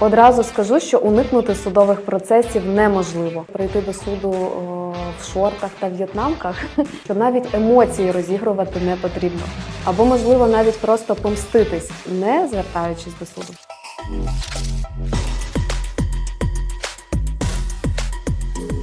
Одразу скажу, що уникнути судових процесів неможливо. Прийти до суду о, в шортах та в'єтнамках, що навіть емоції розігрувати не потрібно. Або, можливо, навіть просто помститись, не звертаючись до суду.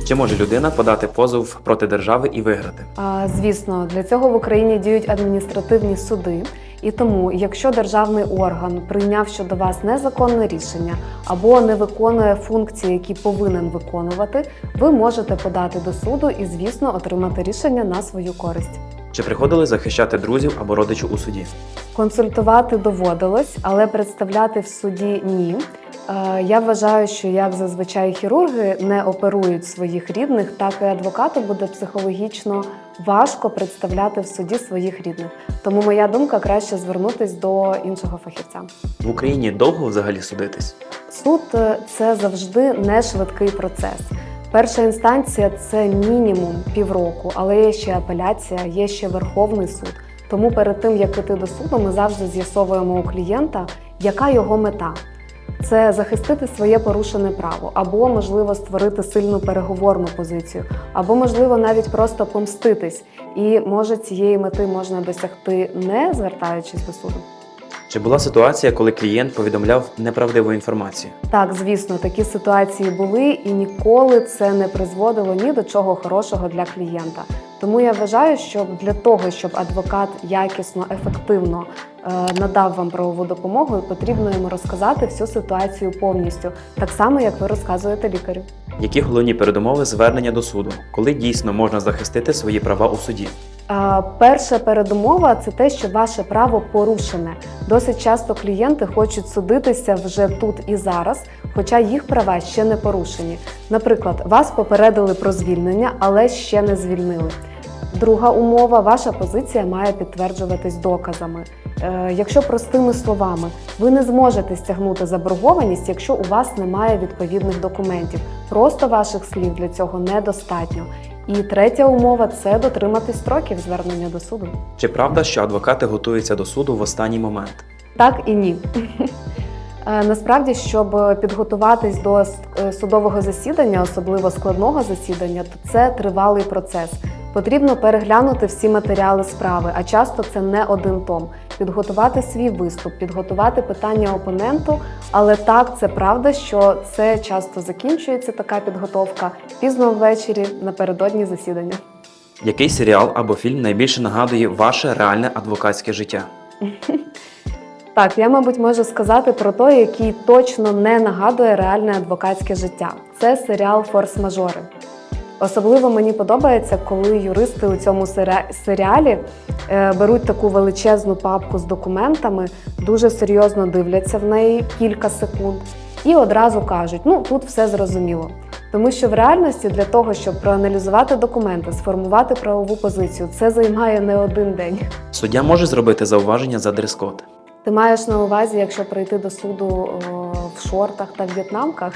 Чи може людина подати позов проти держави і виграти? А, Звісно, для цього в Україні діють адміністративні суди. І тому, якщо державний орган прийняв щодо вас незаконне рішення або не виконує функції, які повинен виконувати, ви можете подати до суду і, звісно, отримати рішення на свою користь. Чи приходили захищати друзів або родичів у суді? Консультувати доводилось, але представляти в суді ні. Е, Я вважаю, що як зазвичай хірурги не оперують своїх рідних, так і адвокату буде психологічно важко представляти в суді своїх рідних. Тому моя думка краще звернутись до іншого фахівця. В Україні довго взагалі судитись? Суд е, це завжди не швидкий процес. Перша інстанція це мінімум півроку, але є ще апеляція, є ще Верховний суд. Тому перед тим як іти до суду, ми завжди з'ясовуємо у клієнта, яка його мета. Це захистити своє порушене право, або можливо створити сильну переговорну позицію, або можливо навіть просто помститись. І може цієї мети можна досягти не звертаючись до суду. Чи була ситуація, коли клієнт повідомляв неправдиву інформацію? Так, звісно, такі ситуації були, і ніколи це не призводило ні до чого хорошого для клієнта. Тому я вважаю, що для того, щоб адвокат якісно, ефективно е, надав вам правову допомогу, потрібно йому розказати всю ситуацію повністю, так само як ви розказуєте лікарю. Які головні передумови звернення до суду, коли дійсно можна захистити свої права у суді? Перша передумова це те, що ваше право порушене. Досить часто клієнти хочуть судитися вже тут і зараз, хоча їх права ще не порушені. Наприклад, вас попередили про звільнення, але ще не звільнили. Друга умова ваша позиція має підтверджуватись доказами. Е, якщо простими словами, ви не зможете стягнути заборгованість, якщо у вас немає відповідних документів. Просто ваших слів для цього недостатньо. І третя умова це дотримати строків звернення до суду. Чи правда, що адвокати готуються до суду в останній момент? Так і ні. Е, Насправді, щоб підготуватись до е, судового засідання, особливо складного засідання, то це тривалий процес. Потрібно переглянути всі матеріали справи, а часто це не один том. Підготувати свій виступ, підготувати питання опоненту. Але так, це правда, що це часто закінчується така підготовка пізно ввечері напередодні засідання. Який серіал або фільм найбільше нагадує ваше реальне адвокатське життя? Так, я, мабуть, можу сказати про той, який точно не нагадує реальне адвокатське життя. Це серіал Форс-мажори. Особливо мені подобається, коли юристи у цьому серіалі е, беруть таку величезну папку з документами, дуже серйозно дивляться в неї кілька секунд і одразу кажуть: ну тут все зрозуміло. Тому що в реальності для того, щоб проаналізувати документи, сформувати правову позицію, це займає не один день. Суддя може зробити зауваження за дрес-код? Ти маєш на увазі, якщо прийти до суду в шортах та в'єтнамках?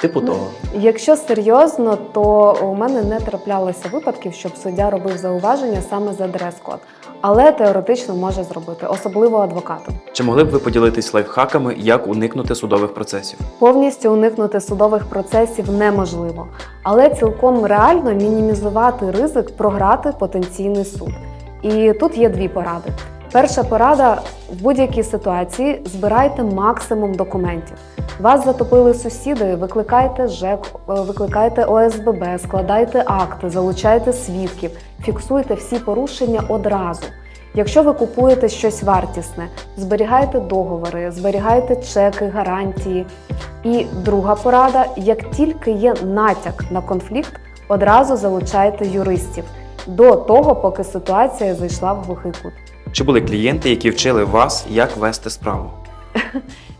Типу того. Якщо серйозно, то у мене не траплялося випадків, щоб суддя робив зауваження саме за дрес-код. Але теоретично може зробити, особливо адвокату. Чи могли б ви поділитись лайфхаками, як уникнути судових процесів? Повністю уникнути судових процесів неможливо, але цілком реально мінімізувати ризик програти потенційний суд. І тут є дві поради. Перша порада в будь-якій ситуації збирайте максимум документів. Вас затопили сусіди, викликайте ЖЕК, е, викликайте ОСББ, складайте акти, залучайте свідків, фіксуйте всі порушення одразу. Якщо ви купуєте щось вартісне, зберігайте договори, зберігайте чеки, гарантії. І друга порада: як тільки є натяк на конфлікт, одразу залучайте юристів до того, поки ситуація зайшла в глухий кут. Чи були клієнти, які вчили вас, як вести справу?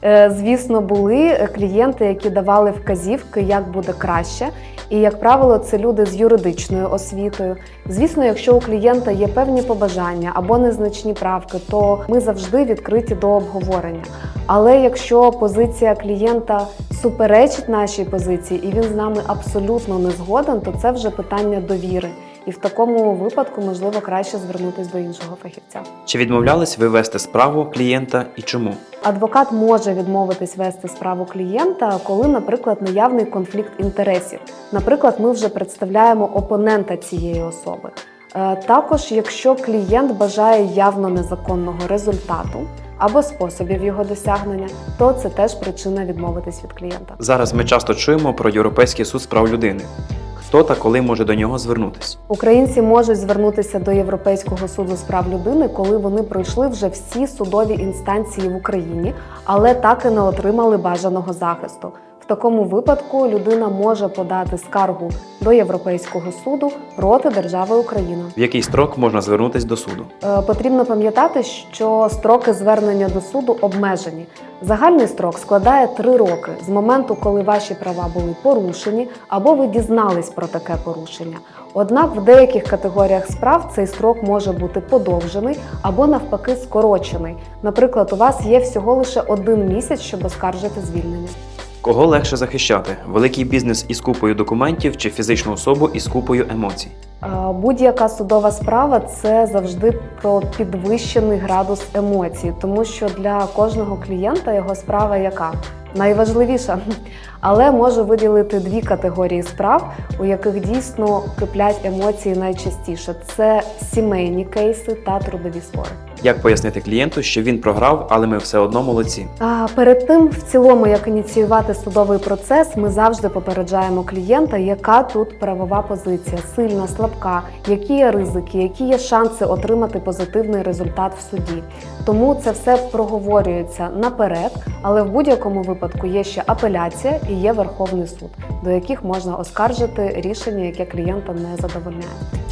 Е, Звісно, були клієнти, які давали вказівки, як буде краще. І, як правило, це люди з юридичною освітою. Звісно, якщо у клієнта є певні побажання або незначні правки, то ми завжди відкриті до обговорення. Але якщо позиція клієнта суперечить нашій позиції і він з нами абсолютно не згоден, то це вже питання довіри. І в такому випадку можливо краще звернутися до іншого фахівця. Чи відмовлялись ви вести справу клієнта і чому? Адвокат може відмовитись вести справу клієнта, коли, наприклад, наявний конфлікт інтересів. Наприклад, ми вже представляємо опонента цієї особи. Е, Також, якщо клієнт бажає явно незаконного результату або способів його досягнення, то це теж причина відмовитись від клієнта. Зараз ми часто чуємо про Європейський суд з прав людини. Хто та коли може до нього звернутися? Українці можуть звернутися до Європейського суду з прав людини, коли вони пройшли вже всі судові інстанції в Україні, але так і не отримали бажаного захисту. В такому випадку людина може подати скаргу до Європейського суду проти держави Україна. В який строк можна звернутись до суду? Е, Потрібно пам'ятати, що строки звернення до суду обмежені. Загальний строк складає три роки з моменту, коли ваші права були порушені або ви дізнались про таке порушення. Однак в деяких категоріях справ цей строк може бути подовжений або навпаки скорочений. Наприклад, у вас є всього лише один місяць, щоб оскаржити звільнення. Кого легше захищати? Великий бізнес із купою документів чи фізичну особу із купою емоцій? Будь-яка судова справа це завжди про підвищений градус емоцій, тому що для кожного клієнта його справа яка найважливіша. Але можу виділити дві категорії справ, у яких дійсно киплять емоції найчастіше: це сімейні кейси та трудові спори. Як пояснити клієнту, що він програв, але ми все одно молодці? А перед тим, в цілому, як ініціювати судовий процес, ми завжди попереджаємо клієнта, яка тут правова позиція, сильна, слабка, які є ризики, які є шанси отримати позитивний результат в суді. Тому це все проговорюється наперед, але в будь-якому випадку є ще апеляція і є Верховний суд, до яких можна оскаржити рішення, яке клієнта не задовольняє.